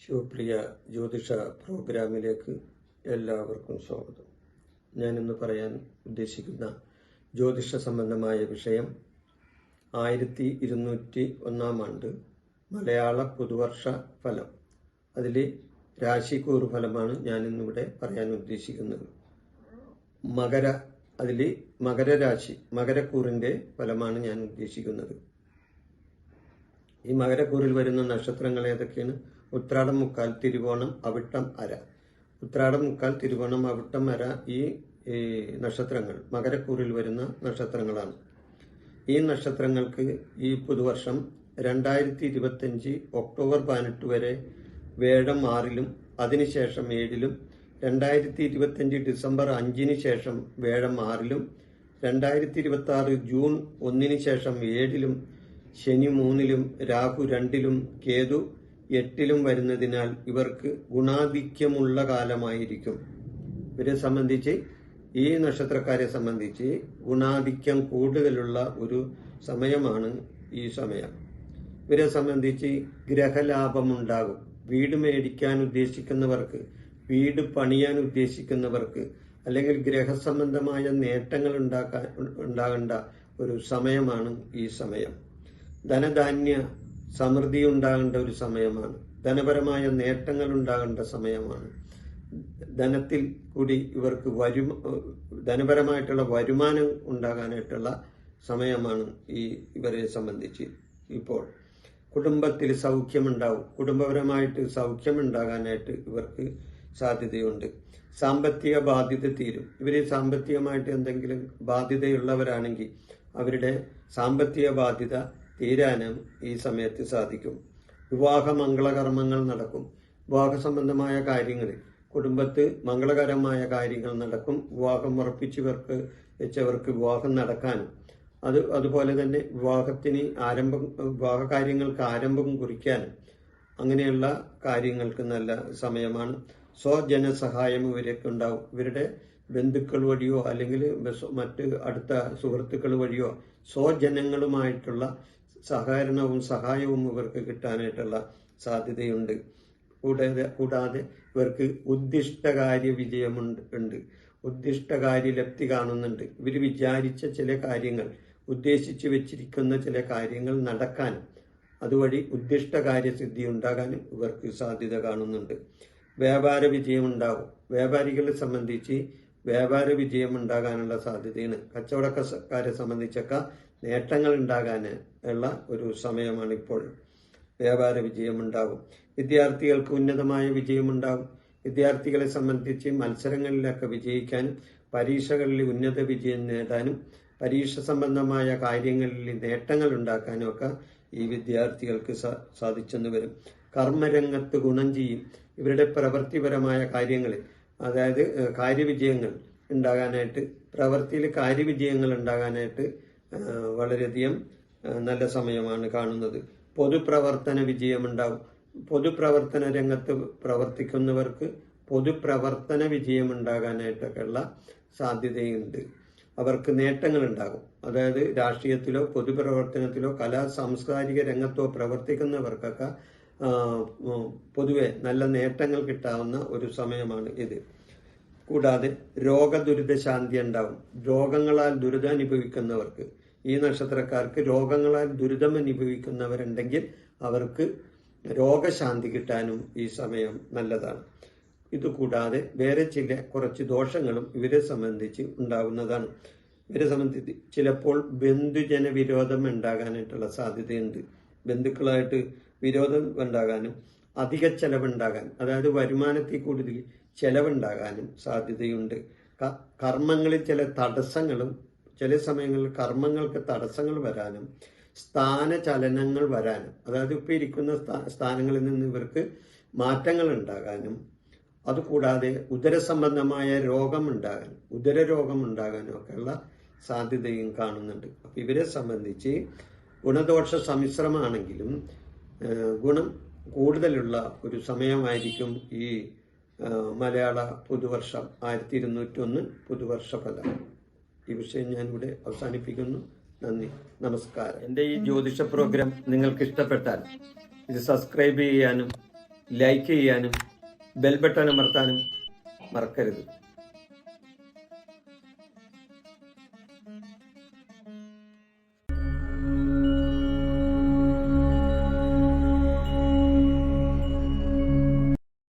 ശിവപ്രിയ ജ്യോതിഷ പ്രോഗ്രാമിലേക്ക് എല്ലാവർക്കും സ്വാഗതം. ഞാനിന്ന് പറയാൻ ഉദ്ദേശിക്കുന്ന ജ്യോതിഷ സംബന്ധമായ വിഷയം ആയിരത്തി ഇരുന്നൂറ്റി ഒന്നാം ആണ്ട് മലയാള പുതുവർഷ ഫലം. അതിൽ രാശിക്കൂർ ഫലമാണ് ഞാനിന്നിവിടെ പറയാൻ ഉദ്ദേശിക്കുന്നത്. മകര അതിൽ മകരരാശി മകരക്കൂറിന്റെ ഫലമാണ് ഞാൻ ഉദ്ദേശിക്കുന്നത്. ഈ മകരക്കൂറിൽ വരുന്ന നക്ഷത്രങ്ങൾ ഏതൊക്കെയാണ്? ഉത്രാടം മുക്കാൽ തിരുവോണം അവിട്ടം അര. ഉത്രാടം മുക്കാൽ തിരുവോണം അവിട്ടം അര ഈ നക്ഷത്രങ്ങൾ മകരക്കൂറിൽ വരുന്ന നക്ഷത്രങ്ങളാണ്. ഈ നക്ഷത്രങ്ങൾക്ക് ഈ പുതുവർഷം രണ്ടായിരത്തി ഇരുപത്തിയഞ്ച് ഒക്ടോബർ പതിനെട്ട് വരെ വേഴം ആറിലും അതിനുശേഷം ഏഴിലും രണ്ടായിരത്തി ഇരുപത്തിയഞ്ച് ഡിസംബർ അഞ്ചിന് ശേഷം വേഴം ആറിലും രണ്ടായിരത്തി ഇരുപത്തി ആറ് ജൂൺ ഒന്നിന് ശേഷം ഏഴിലും ശനി മൂന്നിലും രാഹു രണ്ടിലും കേതു എട്ടിലും വരുന്നതിനാൽ ഇവർക്ക് ഗുണാധിക്യമുള്ള കാലമായിരിക്കും. ഇവരെ സംബന്ധിച്ച് ഈ നക്ഷത്രക്കാരെ സംബന്ധിച്ച് ഗുണാധിക്യം കൂടുതലുള്ള ഒരു സമയമാണ് ഈ സമയം. ഇവരെ സംബന്ധിച്ച് ഗ്രഹലാഭമുണ്ടാകും. വീട് മേടിക്കാൻ ഉദ്ദേശിക്കുന്നവർക്ക് വീട് പണിയാൻ ഉദ്ദേശിക്കുന്നവർക്ക് അല്ലെങ്കിൽ ഗ്രഹസംബന്ധമായ നേട്ടങ്ങൾ ഉണ്ടാക്കാൻ ഉണ്ടാകേണ്ട ഒരു സമയമാണ് ഈ സമയം. ധനധാന്യ സമൃദ്ധി ഉണ്ടാകേണ്ട ഒരു സമയമാണ്. ധനപരമായ നേട്ടങ്ങൾ ഉണ്ടാകേണ്ട സമയമാണ്. ധനത്തിൽ കൂടി ഇവർക്ക് വരുമ ധനപരമായിട്ടുള്ള വരുമാനം ഉണ്ടാകാനായിട്ടുള്ള സമയമാണ് ഈ ഇവരെ സംബന്ധിച്ച് ഇപ്പോൾ. കുടുംബത്തിൽ സൗഖ്യമുണ്ടാവും. കുടുംബപരമായിട്ട് സൗഖ്യമുണ്ടാകാനായിട്ട് ഇവർക്ക് സാധ്യതയുണ്ട്. സാമ്പത്തിക ബാധ്യത തീരും. ഇവർ സാമ്പത്തികമായിട്ട് എന്തെങ്കിലും ബാധ്യതയുള്ളവരാണെങ്കിൽ അവരുടെ സാമ്പത്തിക ബാധ്യത തീരാനും ഈ സമയത്ത് സാധിക്കും. വിവാഹ മംഗളകർമ്മങ്ങൾ നടക്കും. വിവാഹ സംബന്ധമായ കാര്യങ്ങൾ കുടുംബത്ത് മംഗളകരമായ കാര്യങ്ങൾ നടക്കും. വിവാഹം ഉറപ്പിച്ചവർക്ക് വെച്ചവർക്ക് വിവാഹം നടക്കാനും. അത് അതുപോലെ തന്നെ വിവാഹത്തിന് ആരംഭം വിവാഹ കാര്യങ്ങൾക്ക് ആരംഭം കുറിക്കാനും. അങ്ങനെയുള്ള കാര്യങ്ങൾക്ക് നല്ല സമയമാണ്. സ്വജനസഹായം ഇവരൊക്കെ ഉണ്ടാവും. ഇവരുടെ ബന്ധുക്കൾ വഴിയോ അല്ലെങ്കിൽ മറ്റ് അടുത്ത സുഹൃത്തുക്കൾ വഴിയോ സ്വജനങ്ങളുമായിട്ടുള്ള സഹകരണവും സഹായവും ഇവർക്ക് കിട്ടാനായിട്ടുള്ള സാധ്യതയുണ്ട്. കൂടാതെ കൂടാതെ ഇവർക്ക് ഉദ്ദിഷ്ടകാര്യ വിജയമുണ്ട് ഉണ്ട്. ഉദ്ദിഷ്ടകാര്യ ലബ്ധി കാണുന്നുണ്ട്. ഇവർ വിചാരിച്ച ചില കാര്യങ്ങൾ ഉദ്ദേശിച്ചു വെച്ചിരിക്കുന്ന ചില കാര്യങ്ങൾ നടക്കാനും അതുവഴി ഉദ്ദിഷ്ട കാര്യസിദ്ധി ഉണ്ടാകാനും ഇവർക്ക് സാധ്യത കാണുന്നുണ്ട്. വ്യാപാര വിജയമുണ്ടാകും. വ്യാപാരികളെ സംബന്ധിച്ച് വ്യാപാര വിജയം ഉണ്ടാകാനുള്ള സാധ്യതയാണ് കച്ചവടക്കാരെ സംബന്ധിച്ചൊക്കെ നേട്ടങ്ങൾ ഉണ്ടാകാൻ ഉള്ള ഒരു സമയമാണ് ഇപ്പോൾ വ്യാപാര വിജയമുണ്ടാകും. വിദ്യാർത്ഥികൾക്ക് ഉന്നതമായ വിജയമുണ്ടാകും. വിദ്യാർത്ഥികളെ സംബന്ധിച്ച് മത്സരങ്ങളിലൊക്കെ വിജയിക്കാനും പരീക്ഷകളിൽ ഉന്നത വിജയം നേടാനും പരീക്ഷ സംബന്ധമായ കാര്യങ്ങളിൽ നേട്ടങ്ങൾ ഉണ്ടാക്കാനും ഒക്കെ ഈ വിദ്യാർത്ഥികൾക്ക് സാധിച്ചെന്ന് വരും. കർമ്മരംഗത്ത് ഗുണം ചെയ്യും. ഇവരുടെ പ്രവൃത്തിപരമായ കാര്യങ്ങളിൽ അതായത് കാര്യവിജയങ്ങൾ ഉണ്ടാകാനായിട്ട് പ്രവൃത്തിയിൽ കാര്യവിജയങ്ങൾ ഉണ്ടാകാനായിട്ട് വളരെയധികം നല്ല സമയമാണ് കാണുന്നത്. പൊതുപ്രവർത്തന വിജയമുണ്ടാവും. പൊതുപ്രവർത്തന രംഗത്ത് പ്രവർത്തിക്കുന്നവർക്ക് പൊതുപ്രവർത്തന വിജയം ഉണ്ടാകാനായിട്ടൊക്കെയുള്ള സാധ്യതയുണ്ട്. അവർക്ക് നേട്ടങ്ങൾ ഉണ്ടാകും അതായത് രാഷ്ട്രീയത്തിലോ പൊതുപ്രവർത്തനത്തിലോ കലാ സാംസ്കാരിക രംഗത്തോ പ്രവർത്തിക്കുന്നവർക്കൊക്കെ പൊതുവെ നല്ല നേട്ടങ്ങൾ കിട്ടാവുന്ന ഒരു സമയമാണ് ഇത്. കൂടാതെ രോഗദുരിതശാന്തി ഉണ്ടാവും. രോഗങ്ങളാൽ ദുരിതം അനുഭവിക്കുന്നവർക്ക് ഈ നക്ഷത്രക്കാർക്ക് രോഗങ്ങളാൽ ദുരിതം അനുഭവിക്കുന്നവരുണ്ടെങ്കിൽ അവർക്ക് രോഗശാന്തി കിട്ടാനും ഈ സമയം നല്ലതാണ്. ഇതുകൂടാതെ വേറെ ചില കുറച്ച് ദോഷങ്ങളും ഇവരെ സംബന്ധിച്ച് ഉണ്ടാകുന്നതാണ് ഇവരെ സംബന്ധിച്ച് ചിലപ്പോൾ ബന്ധുജന വിരോധം ഉണ്ടാകാനായിട്ടുള്ള സാധ്യതയുണ്ട്. ബന്ധുക്കളായിട്ട് വിരോധം ഉണ്ടാകാനും അധിക ചെലവുണ്ടാകാൻ അതായത് വരുമാനത്തിൽ കൂടുതൽ ചെലവുണ്ടാകാനും സാധ്യതയുണ്ട്. കർമ്മങ്ങളിൽ ചില തടസ്സങ്ങളും ചില സമയങ്ങളിൽ കർമ്മങ്ങൾക്ക് തടസ്സങ്ങൾ വരാനും സ്ഥാനചലനങ്ങൾ വരാനും അതായത് ഇപ്പോൾ ഇരിക്കുന്ന സ്ഥാനങ്ങളിൽ നിന്ന് ഇവർക്ക് മാറ്റങ്ങൾ ഉണ്ടാകാനും അതുകൂടാതെ ഉദരസംബന്ധമായ രോഗം ഉണ്ടാകാൻ ഉദരരോഗം ഉണ്ടാകാനും ഒക്കെയുള്ള സാധ്യതയും കാണുന്നുണ്ട്. അപ്പം ഇവരെ സംബന്ധിച്ച് ഗുണദോഷ സമ്മിശ്രമാണെങ്കിലും ഗുണം കൂടുതലുള്ള ഒരു സമയമായിരിക്കും ഈ മലയാള പുതുവർഷം ആയിരത്തി ഇരുന്നൂറ്റി ഒന്ന് പുതുവർഷ ഫലം ഈ വിഷയം ഞാനിവിടെ അവസാനിപ്പിക്കുന്നു. നന്ദി. നമസ്കാരം. എന്റെ ഈ ജ്യോതിഷ പ്രോഗ്രാം നിങ്ങൾക്ക് ഇഷ്ടപ്പെട്ടാൽ ഇത് സബ്സ്ക്രൈബ് ചെയ്യാനും ലൈക്ക് ചെയ്യാനും ബെൽ ബട്ടൺ അമർത്താനും മറക്കരുത്.